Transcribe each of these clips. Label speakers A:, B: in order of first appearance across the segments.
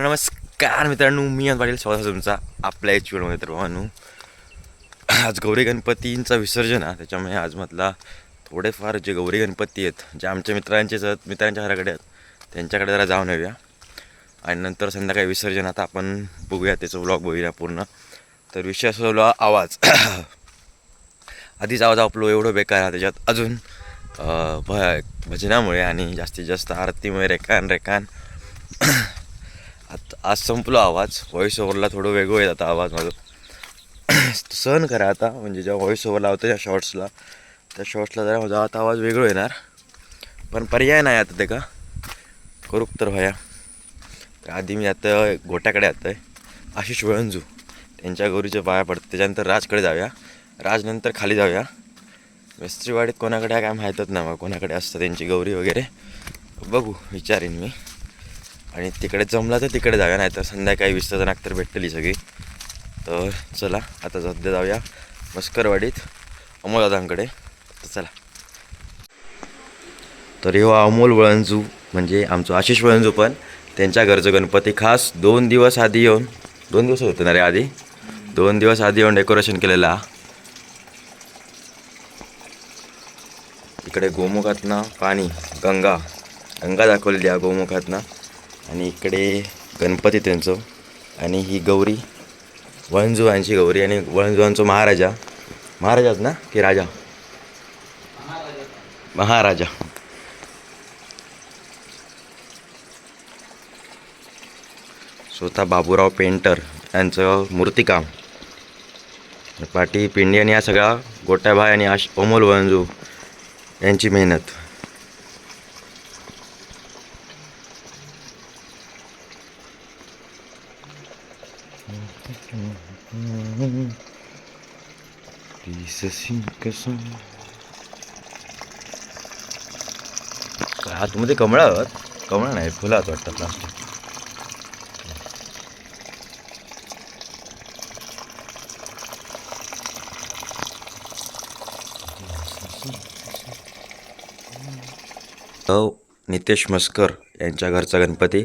A: नमस्कार मित्रांनो मी आज पाटील. स्वागत तुमचा आपल्या एच मध्ये तर भावानू आज गौरी गणपतींचा विसर्जन आहे त्याच्यामुळे आज म्हटला थोडेफार जे गौरी गणपती आहेत जे आमच्या मित्रांचे आहेत मित्रांच्या घराकडे आहेत त्यांच्याकडे जरा जाऊन येऊया. आणि नंतर संध्याकाळी विसर्जन आता आपण बघूया त्याचं व्लॉग बघूया पूर्ण. तर विषय असा आवाज. आधीच आवाज आपलो एवढं बेकार आहे त्याच्यात अजून भ भजनामुळे आणि जास्तीत जास्त आरतीमुळे रेखान रेखान आता आज संपलो आवाज. व्हॉईस ओव्हरला थोडं वेगळं येत आता आवाज माझं. सहन करा आता. म्हणजे जेव्हा व्हॉईस ओव्हर लावतो त्या शॉर्ट्सला त्या शॉर्ट्सला जरा माझा आता आवाज वेगळं येणार पण पर्याय नाही आता ते का? करूक तर व्हाया तर आधी मी आता गोट्याकडे आता आहे आशिष वळंजू. त्यांच्या गौरीच्या पाया पडतं त्याच्यानंतर राजकडे जाऊया. राजनंतर खाली जाऊया. मिस्त्रीवाडीत कोणाकडे काय माहीतच नाही मग कोणाकडे असतं त्यांची गौरी वगैरे. बघू विचारेन मी. आणि तिकडे जमला तर तिकडे जाऊया नाही तर संध्याकाळी वीस जणाक तर भेटतली सगळी. तर चला आता सध्या जाऊया मस्करवाडीत अमोलदादांकडे. तर चला. तर ह्यो अमोल वळंजू म्हणजे आमचं आशिष वळंजू पण. त्यांच्या घरचं गणपती. खास दोन दिवस आधी येऊन दोन दिवस होते ना रे आधी? दोन दिवस आधी येऊन डेकोरेशन केलेलं. हा. इकडे गोमुखातनं पाणी गंगा. गंगा दाखवलेली आहे गोमुखातनं. आणि इकडे गणपती त्यांचं. आणि ही गौरी वळंजुवांची गौरी आणि वळंजुवांचं महाराजा. महाराजाच ना? की राजा? महाराजा. स्वतः बाबूराव पेंटर यांचं मूर्तिकाम. पाटी पिंडी आणि या सगळ्या गोट्याभाई आणि आश अमोल वंजू यांची मेहनत. हातमध्ये कमळा आहेत कमळा नाही फुलं आहेत वाटतं प्लास्टिक नितेश मस्कर यांच्या घरचा गणपती.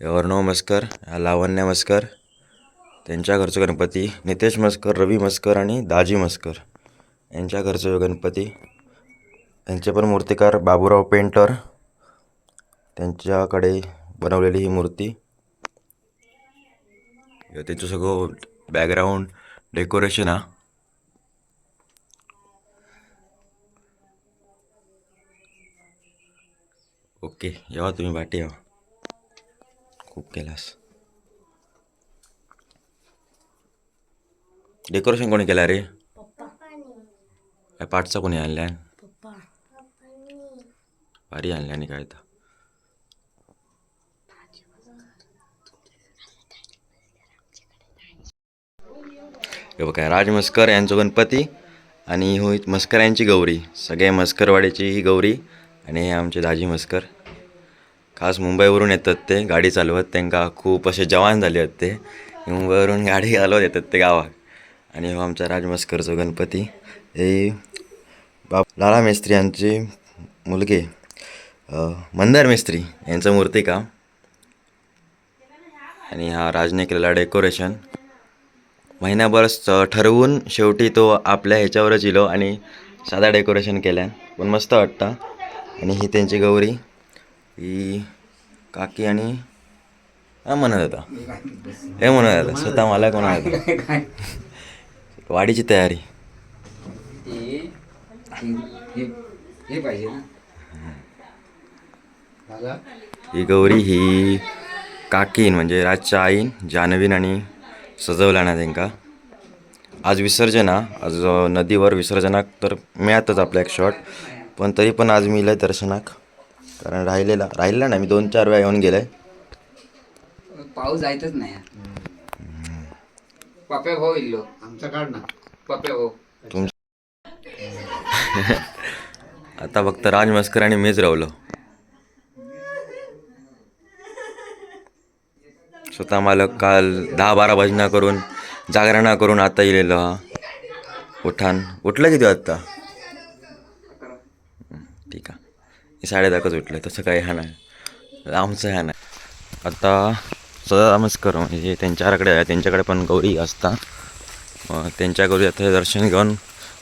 A: अर्णव मस्कर लावण्य मस्कर. त्यांच्या घरचं गणपती नितेश मस्कर रवी मस्कर आणि दाजी मस्कर. यांच्या घरचे गणपती यांचे पण मूर्तिकार बाबूराव पेंटर त्यांच्याकडे बनवलेली ही मूर्ती. त्याचं त्यांचं सगळं बॅकग्राऊंड डेकोरेशन हा. ओके जेव्हा तुम्ही वाटे या. खूप केलास. डेकोरेशन कोणी केलं रे? काय पाठचा कोणी आणल्या? भारी आणल्या आणि काय तर हे बघा राज मस्कर यांचं गणपती आणि हो मस्कर यांची गौरी. सगळे मस्करवाडीची ही गौरी आणि हे आमचे दाजी मस्कर. खास मुंबईवरून येतात ते गाडी चालवत. त्यांका खूप असे जवान झाले आहेत ते. मुंबईवरून गाडी चालवत येतात ते गावात. आणि हो आमचा राज मस्करचा गणपती. हे बाप लाला मेस्त्री यांचे मुलगे मंदार मेस्त्री यांचं मूर्तिकाम आणि हा राजने केलेला डेकोरेशन. महिनाभर स- ठरवून शेवटी तो आपल्या ह्याच्यावरच इलो आणि साधा डेकोरेशन केल्या. पण मस्त वाटतं. आणि ही त्यांची गौरी ही काकी आणि हा म्हणत होता हे म्हणत होता स्वतः मला कोण होता वाडीची तयारी.
B: हे हे पाहिजे ना.
A: ही गौरी ही काकीन म्हणजे राजच्या आईन जानवीन आणि सजवला ना त्यांका आज विसर्जन आज नदीवर विसर्जनाक तर मिळातच आपल्या एक शॉट पण तरी पण आज मी इलंय दर्शनाक कारण राहिलेला राहिलेला नाही मी दोन चार वेळा येऊन गेलाय.
B: पाऊस जायतच नाही. पप्या भाऊ इल्लो.
C: आमचा काढ ना.
B: पप्या भाऊ.
A: तुम आता फक्त राज मस्कर आणि मीच रावलो स्वतः मालक काल दहा बारा भजना करून जागरणा करून आता येलेलो हा. उठान. उठलं किती आत्ता? ठीक आहे. साडे दहाच उठलं तसं काही हा नाही. आमचं ह्या नाही. आता सदा नमस्कार म्हणजे त्यांच्याकडे आहे त्यांच्याकडे पण गौरी असता त्यांच्या गौरी आता दर्शन घेऊन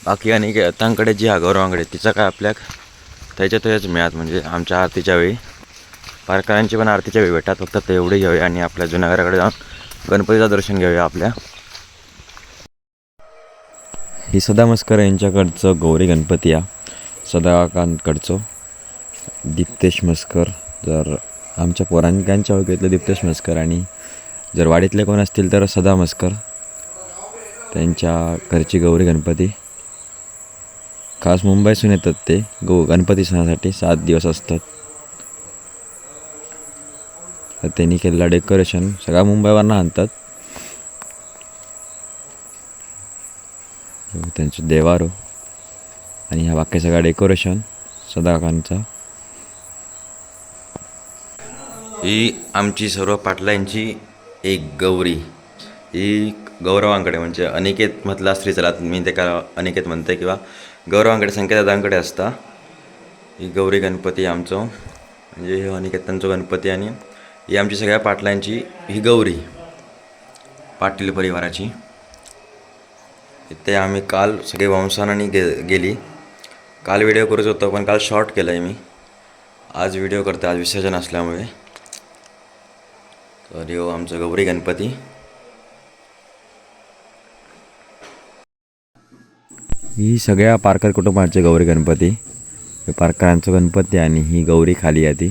A: बाकी आणि तांकडे जी हा गौरवांकडे तिचा काय आपल्या त्याच्यातच मिळत म्हणजे आमच्या आरतीच्या वेळी. पारकरांची पण आरतीच्या वेळी भेटतात फक्त ते एवढे घेऊया आणि आपल्या जुन्या घराकडे जाऊन गणपतीचं दर्शन घेऊया आपल्या. ही सदा मस्कर यांच्याकडचं गौरी गणपती या सदाकांतकडचं. दीप्तेश मस्कर जर आमच्या पोरांकांच्या ओळखीतलं दीप्तेश मस्कर आणि जर वाडीतले कोण असतील तर सदा मस्कर त्यांच्या घरची गौरी गणपती. खास मुंबईसून येतात ते. गो गणपती सणासाठी सात दिवस असतात. तर त्यांनी केलेला डेकोरेशन सगळ्या मुंबईवरनं आणतात. त्यांचं देवारो. आणि ह्या बाकी सगळा डेकोरेशन सदाकांचा. ही आमची सर्व पाटलांची एक गौरी. ही गौरवांकडे म्हणजे अनिकेत म्हटला स्त्री चला मी ते अनिकेत म्हणते किंवा गौरवांकडे संकेतदादांकडे असता. ही गौरी गणपती आमचं. म्हणजे हे अनिकेतांचं गणपती आणि ही आमची सगळ्या पाटलांची ही गौरी. पाटील परिवाराची. इथे आम्ही काल सगळे वंशानाने गे गेली. काल व्हिडिओ करत होतो पण काल शॉर्ट केला आहे मी. आज व्हिडिओ करतो आज विसर्जन असल्यामुळे. तर यो आमचं गौरी गणपती. ही सगळ्या पारकर कुटुंबाचे गौरी गणपती पारकरांचं गणपती आणि ही गौरी खाली आहे ती.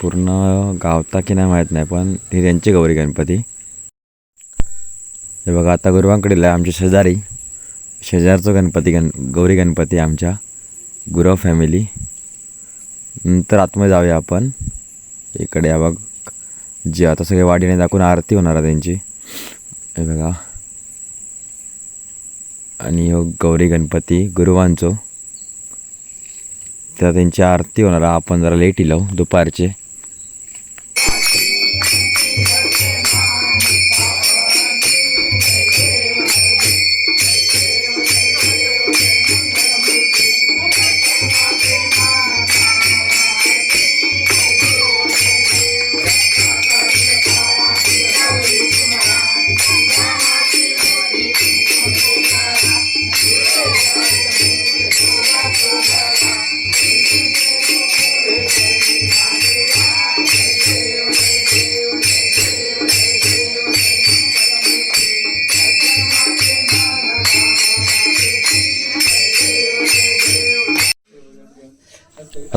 A: पूर्ण गावता की नाही माहीत नाही पण ही त्यांची गौरी गणपती. हे बघा आता गुरुवांकडे आहे आमचे शेजारी शेजारचं गणपती गण गौरी गणपती आमच्या गुरव फॅमिली नंतर आतमध्ये जाऊया आपण. इकडे या बघ जे आता सगळे वाडीने दाखवून आरती होणार आहे त्यांची. हे बघा. आणि हो गौरी गणपती गुरुवांचो. तर त्यांची आरती होणार. आपण जरा लेट येलो हो, दुपारचे.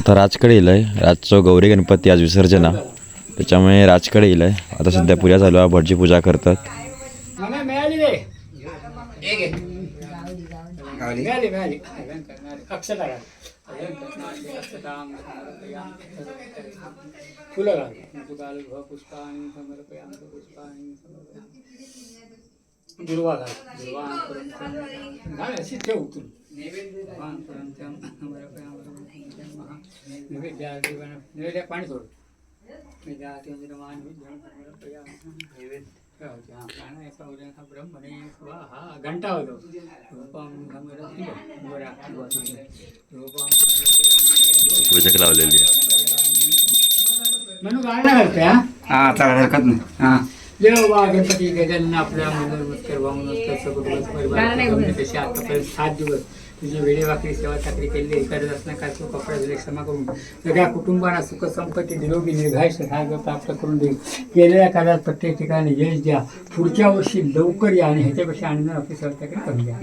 A: आता राजकडे येईल आहे राजचं गौरी गणपती आज विसर्जन. आहे. त्याच्यामुळे राजकडे येईल आहे आता सध्या पूजा चालू आहे. भटजी पूजा करतात.
C: दुर्वा घाल. दुर्वा. घाल अशी ठेव तू नैवेद्य पाणी सोड घंटा होतो
A: पूजक लावलेली
C: म्हणून गाणं हा
B: चालेल हरकत नाही हा
C: देव गणपती गजानन आपल्या मंगल मस्कर सगळं परिवार आतापर्यंत सात दिवस तुझी वेळे वाकडी सेवा चाकरी केली करत असताना काय तो कपडा दिले क्षमा करून सगळ्या कुटुंबांना सुख संपत्ती निरोगी निर्घाय सहाय्य प्राप्त करून देईल. केलेल्या कार्यात प्रत्येक ठिकाणी यश द्या. पुढच्या वर्षी लवकर या आणि ह्याच्यापेक्षा आनंद आपली सहकार्य कमी द्या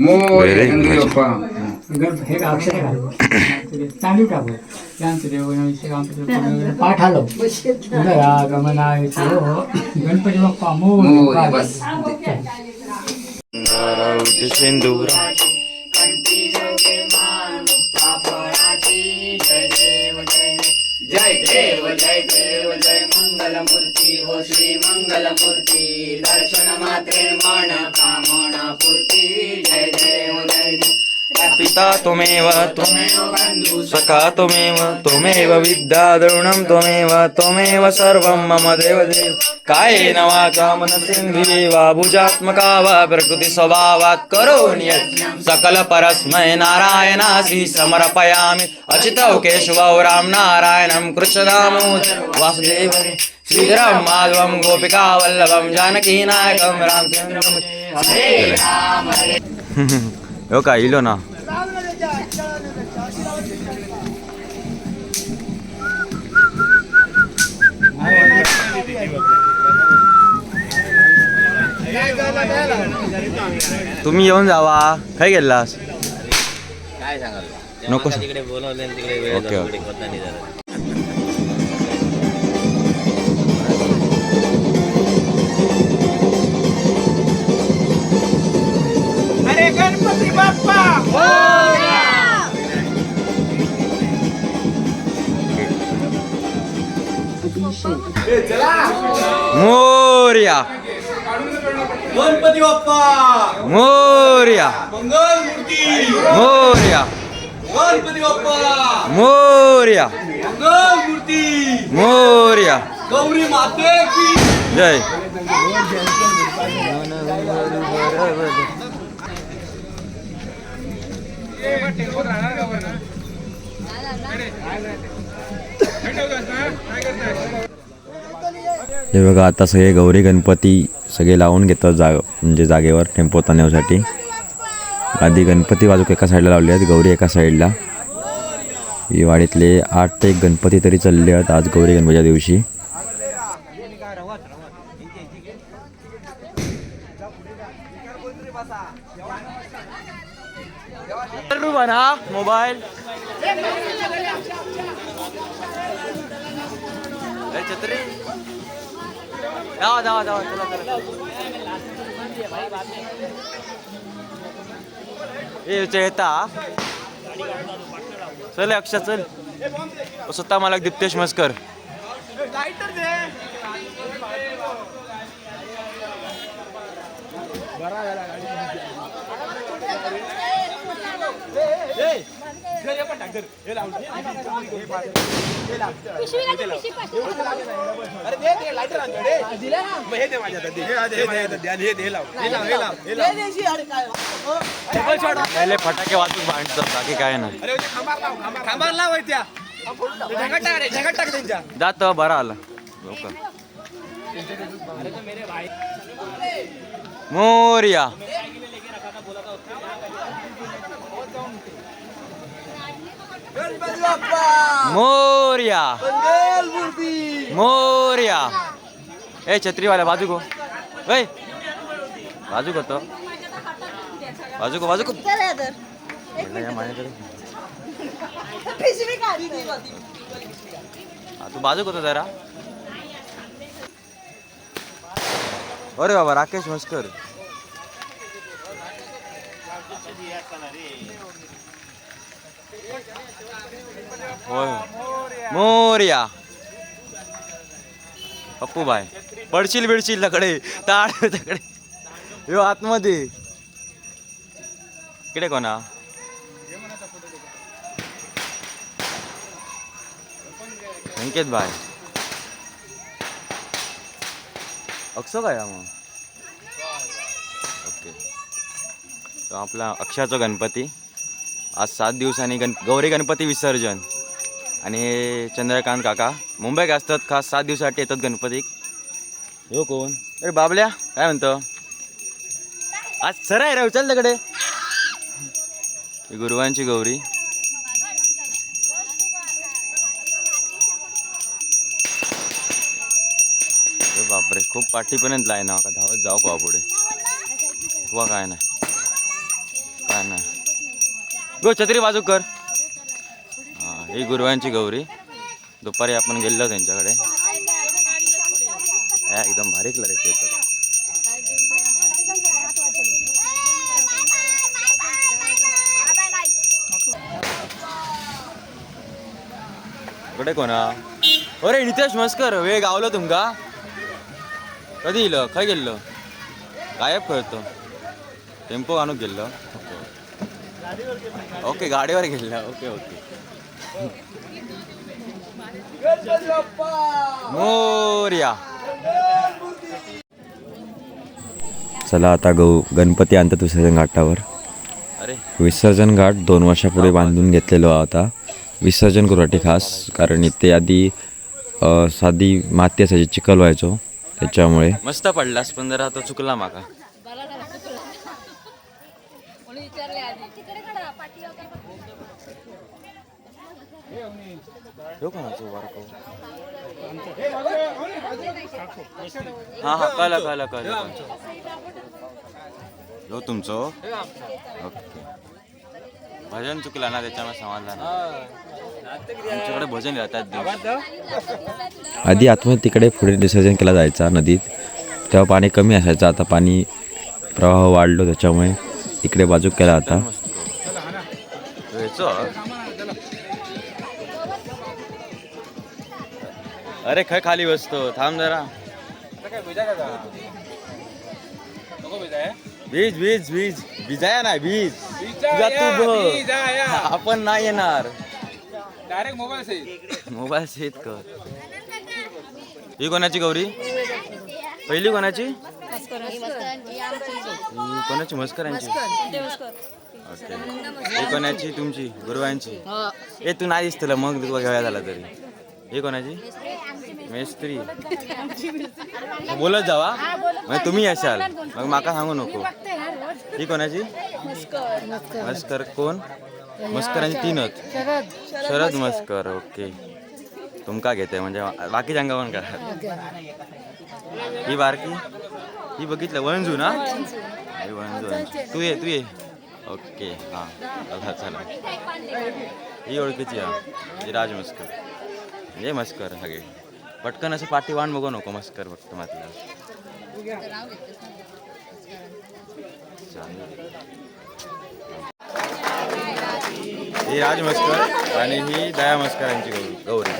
C: हे अक्षर घालू चालू टाकू त्यांचं देव पाठ आलो. उदया गमनाय गणपती बाप्पा
B: मोर
C: मोर
B: जय देव जय मंगलमूर्ती हो श्री मंगलमूर्ती. दर्शन मात्रे मन कामना पूर्ती. जय देव जय
D: पिता त्वमेव
E: त्वमेव बन्धुः
D: सखा त्वमेव त्वमेव विद्या द्रोणं त्वमेव त्वमेव सर्वं मम देवदेव कायेन वाचा मनसेन्द्रिये वा भुजात्मका वा प्रकृतिस्वभावात् करोमि यत् सकलपरस्मै नारायणासि समर्पयामि अचितौ केशवौ राम नारायणं वासुदेव श्रीधरं माधवं गोपिकावल्लभं जानकीनायकं रामचन्द्रं हो का इलो ना तुम्ही येऊन जावा काय गेलास
F: काय सांगाल?
D: नको.
F: मला तिकडे बोलवले आणि तिकडे वेळ
D: ओके,
F: जाऊन
D: ओके. मोर्या.
E: गणपती बाप्पा.
D: मोर्या.
E: मंगल मूर्ती.
D: मोर्या.
E: गणपती बाप्पा.
D: मोर्या.
E: मंगल मूर्ती.
D: मोर्या.
E: गौरी माते की
D: जय. हे बघा आता सगळे गौरी गणपती सगळे लावून घेतात जाग म्हणजे जागेवर टेम्पो ताणण्यासाठी. आधी गणपती बाजूक एका साईडला लावले आहेत गौरी एका साईडला ही वाडीतले आठ ते एक गणपती तरी चालले आहेत आज गौरी गणपतीच्या दिवशी. मोबाईल छत्री. जावा जावा जावा चला चला. येता. चल अक्षा चल. स्वतः मला दीप्तेश मस्कर. पहिले फटाके वाचून भांडतात बाकी काय नाही.
E: खांबार लावाय त्या ढगात टाक रे ढगात टाक त्यांच्या
D: जात बरं आलं. लोक. मोर्या। मोर्या। मोर्या। ए छत्रीवाल्या बाजू गो ए बाजू को तो बाजू को बाजू को हा, तू बाजू को तो जरा. अरे बाबा राकेश मस्कर होय. मोर्या. पप्पू बाय पडशील बिडशील तकडे ताड तकडे यो आतमध्ये. इकडे कोणा? संकेत बाय अक्षो काय मग. ओके. तो आपला अक्षाचा गणपती. आज सात दिवसांनी गण गौरी गणपती विसर्जन. आणि हे चंद्रकांत काका मुंबईक असतात खास सात दिवसासाठी येतात गणपती. हो कोण? अरे बाबल्या काय म्हणतो? आज सर आहे रे उचल तिकडे. गुरुवांची गौरी. खूप पाठीपर्यंत लाईन ना का धावत जाऊ का पुढे? वा काय नाही. काय नाही. गो छत्री बाजू कर. हा ही गुरुवांची गौरी. दुपारी आपण गेलो त्यांच्याकडे. एकदम भारी कलर ते तर. कडे कोणा? अरे नितेश मस्कर वेळ गावलो तुमका. कधी येलं खंय गेल्लो? गायब करतो टेम्पो आणून गेल्लो. ओके गाडीवर गेला ओके ओके. मोर्या. चला आता गौ गणपती आणतात विसर्जन घाटावर. अरे. विसर्जन घाट दोन वर्षापुढे बांधून घेतलेलो आता विसर्जन करूसाठी खास कारण इथे आधी साधी माती असायची चिखल व्हायचो. त्याच्यामुळे मस्त पडलास पण जरा तो चुकला माका. हा हा कळलं कळलं कळलं. हो तुमचं. ओके. भजन चुकला ना त्याच्यामुळे समाधान आमच्याकडे भजन राहतात आधी आतमध्ये तिकडे पुढे विसर्जन केला जायचा नदीत. तेव्हा पाणी कमी असायचं आता पाणी प्रवाह वाढलो त्याच्यामुळे इकडे बाजू केला आता. अरे खय खाली बसतो. थांब जरा. बीज बीज बीज. भिजाया नाही बीज. तुझा तू बघ. आपण नाही येणार.
E: डायरेक्ट मोबाईल
D: मोबाईल सेट कर ही कोणाची गौरी? पहिली कोणाची? ही कोणाची? मस्करांची. ओके. ही कोणाची? तुमची? गुरुवांची. ए तू नाही दिसतलं मग तुला घ्यायला झाला तरी. ही कोणाची? मेस्त्री. बोलत जावा. मग तुम्ही येशाल मग माका सांगू नको. ही कोणाची? मस्कर. कोण? मस्करांची तीनच. शरद. मस्कर. ओके. तुमका घेते म्हणजे बाकी जांगा पण करा ही बारकी? ही बघितलं वंजू ना? ही वंजू वंजू. तू ये तू ये. ओके हां. चला चला. ही ओळखीची हा ही राज मस्कर. ये मस्कर सगळे. पटकन असं पाठी वाण बघू नको मस्कर फक्त मातल्या ही राज मस्कर आणि ही दया मस्करांची गौरी. गौरी.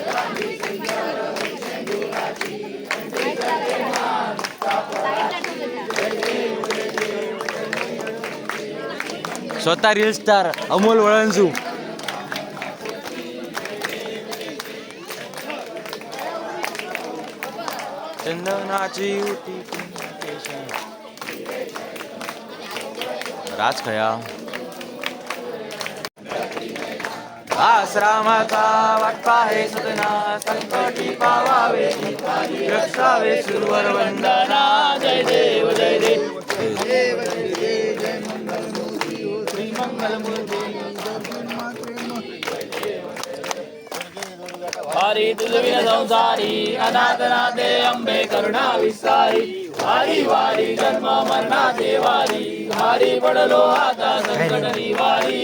D: स्वतः रील स्टार अमोल वळंजू चंदनाची होती राज खया. आश्रमाचा वाटपा हे सदना. संकटी पावावे. रक्षावे सुरवर वंदना. जय देव जय देव.
B: हरी तुझविन संसारी अनाथनाथे अंबे करुणा विसारी वारी वारी जन्म मरणाचे वारी हरी पडलो आता संकट निवारी.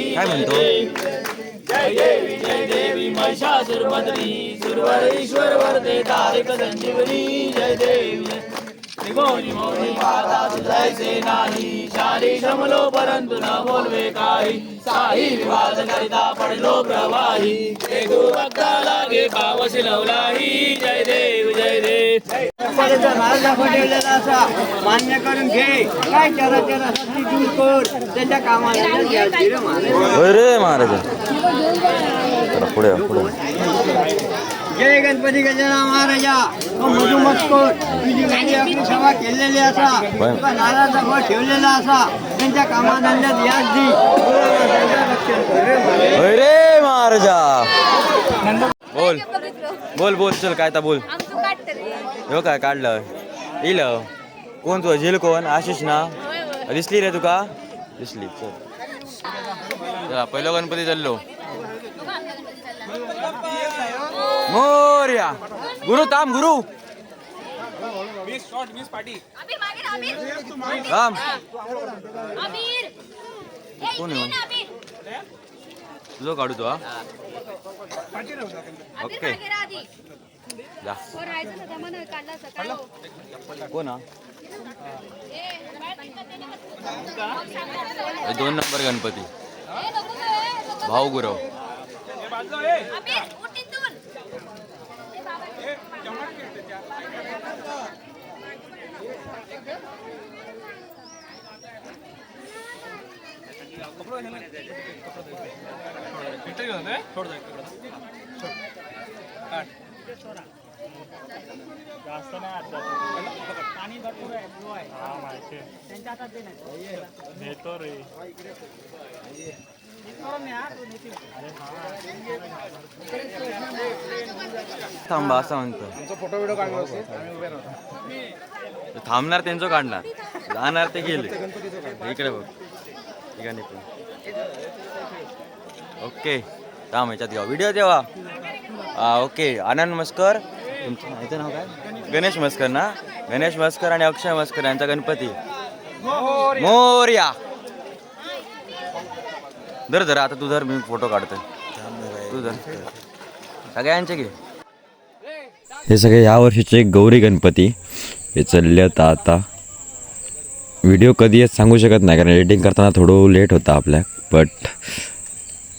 B: जय देवी जय देवी महिषासुरमर्दिनी सुरवर ईश्वर वरदे तारिक संजीवनी जय देवी. नाही शारी शमलो परंतु न बोलवे काही विवाद करिता पडलो प्रवाही भक्ता लागे जय देव जय देव
G: असा मान्य करून घे काय चरा चरा दूर कर त्याच्या कामाला रे महाराज.
D: पुढे पुढे
G: जय गणपती गजानन महाराजा. तो मधुमस्कोर तुझी वेळी आपली सभा केलेली असा. तुका नारळाचा फळ ठेवलेला असा. त्यांच्या कामाधंद्यात याच दी त्यांचं रक्षण कर रे महाराज.
D: बोल. बोल बोल चल काय ता बोल. हो काय काढलं. येईल कोण तुझं? झेल कोण? आशिष ना? दिसली रे तुका? दिसली चला पहिलं गणपती चाललो. मोर्या। गुरु थांब गुरु. थांब। कोण आहे? तुझं काढू तो हा? ओके. जा.
H: हो?
D: कोण हा. हे दोन नंबर गणपती.
H: भाऊ गुरव. पाणी भरपूर आहे
D: हा माहिती
H: आहे त्यांच्या हातात देणार येतो रे
A: थांबा असं म्हणतो फोटो व्हिडिओ थांबणार त्यांचं काढणार. जाणार ते गेले. इकडे बघ. ठिकाणी पण ओके. थांब ह्याच्यात घ्या. व्हिडिओ हा ओके. आनंद मस्कर. तुमचं माहिती नाव काय? गणेश मस्कर ना? गणेश मस्कर आणि अक्षय मस्कर यांचा गणपती. मोर्या. धर धर आता तू धर मी फोटो काढतोय. तू धर. सगळ्यांचे घे. हे सगळे या वर्षीचे गौरी गणपती. हे चाललेत आता व्हिडिओ कधी येत सांगू शकत नाही कारण एडिटिंग करताना थोडं लेट होता आपल्या. बट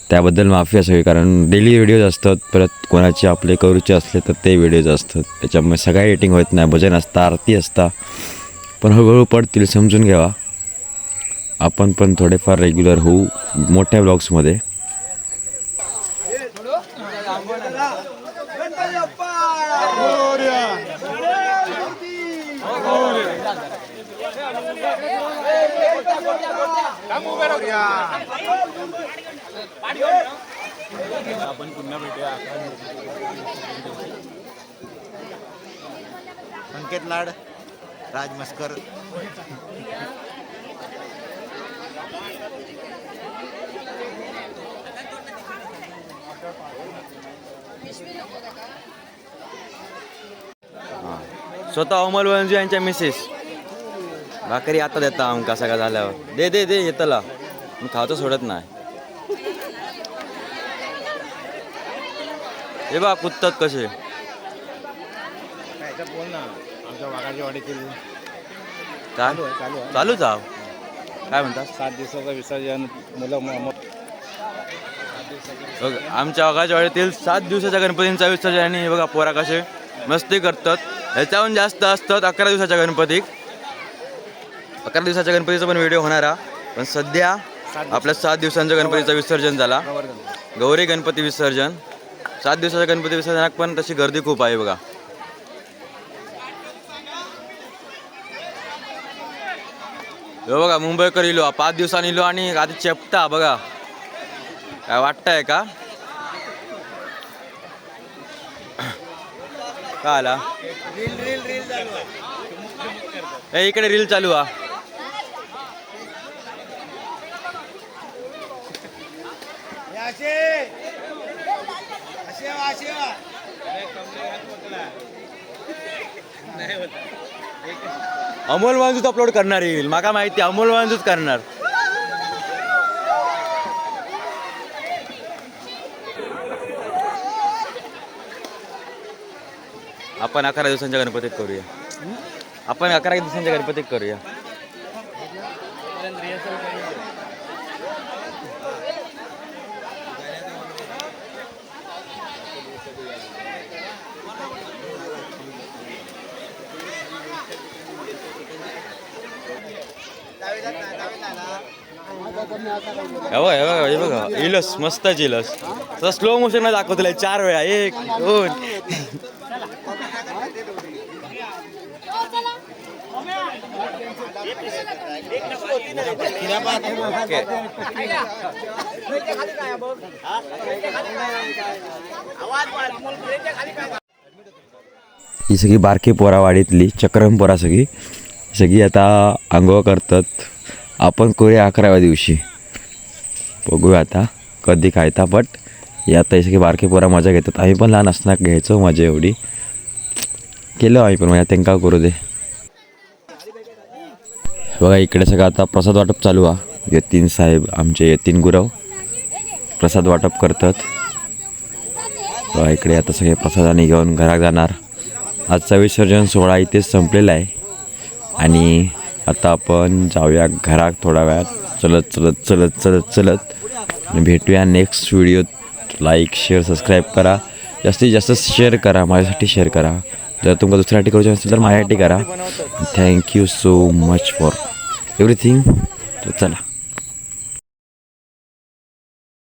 A: त्याबद्दल माफी असावी कारण डेली व्हिडिओज असतात परत कोणाचे आपले करूचे असले तर ते व्हिडिओज असतात. त्याच्यामुळे सगळ्या एडिटिंग होत नाही भजन असतं आरती असता. पण हळूहळू पडतील समजून घ्यावा. आपण पण थोडेफार रेग्युलर होऊ. मोठ्या ब्लॉग्समध्ये
E: संकेत लाड राज मस्कर.
A: स्वतः अमोल वंजू यांच्या मिसेस भाकरी आता देता आमका सगळं झाल्यावर. दे दे दे येतला. मी खावतो सोडत नाही. हे बा कुत्तात कसे.
E: बोल ना. आमच्या वाघाची वाडी केली.
A: काय? चालूच आहो? काय म्हणतात
E: सात दिवसाचं विसर्जन मुलं म- म-
A: बघ, आमच्या वाघाच्या सात दिवसाच्या गणपतींचा विसर्जन आणि बघा पोरा कसे मस्ती करतात. ह्याच्याहून जास्त असतात अकरा दिवसाच्या गणपतीक अकरा दिवसाच्या गणपतीचा पण व्हिडिओ होणार हा. पण सध्या आपल्या सात दिवसांच्या गणपतीचं विसर्जन झाला. गौरी गणपती विसर्जन. सात दिवसाच्या गणपती विसर्जनात पण तशी गर्दी खूप आहे बघा. हे बघा मुंबईकर इलो पाच दिवसांनी इलो आणि आधी चेपता बघा. काय वाटतंय का? आला ए इकडे रील चालू आ. अमोल वांजूच अपलोड करणार येईल माका माहिती अमोल वांजूच करणार. आपण अकरा दिवसांच्या गणपतीत करूया. आपण अकरा दिवसांच्या गणपतीत करूया. हे बघा हे बघा हे बघा. इलस मस्तच इलस. तसं स्लो मोशन दाखवतलं चार वेळा. एक दोन ओके. ही सगळी बारकी पोरा वाडीतली चक्रम पोरा सगळी. सगळी आता आंघोळ करतात. आपण करूया अकराव्या दिवशी. बघूया आता कधी खायता बट हे आता सगळी बारकी पोरा मजा घेतात. आम्ही पण लहान असणार घ्यायचो मजा एवढी. केलं आम्ही पण म्हणजे त्यांका करू दे. बघा इकडे सगळं आता प्रसाद वाटप चालू आहे. यतीन साहेब आमचे यतीन गुरव प्रसाद वाटप करतात. इकडे आता सगळे प्रसादाने घेऊन घरात जाणार. आजचा विसर्जन सोहळा इथेच संपलेला आहे. आणि आता आपण जाऊया घरात थोडा वेळात. चलत चलत चलत चलत चलत. भेटूया नेक्स्ट व्हिडिओत लाईक शेअर सबस्क्राईब करा. जास्तीत जास्त शेअर करा. माझ्यासाठी शेअर करा. जर तुमका दुसऱ्यासाठी करूचे असेल तर माझ्यासाठी करा. Thank you so much for everything चला.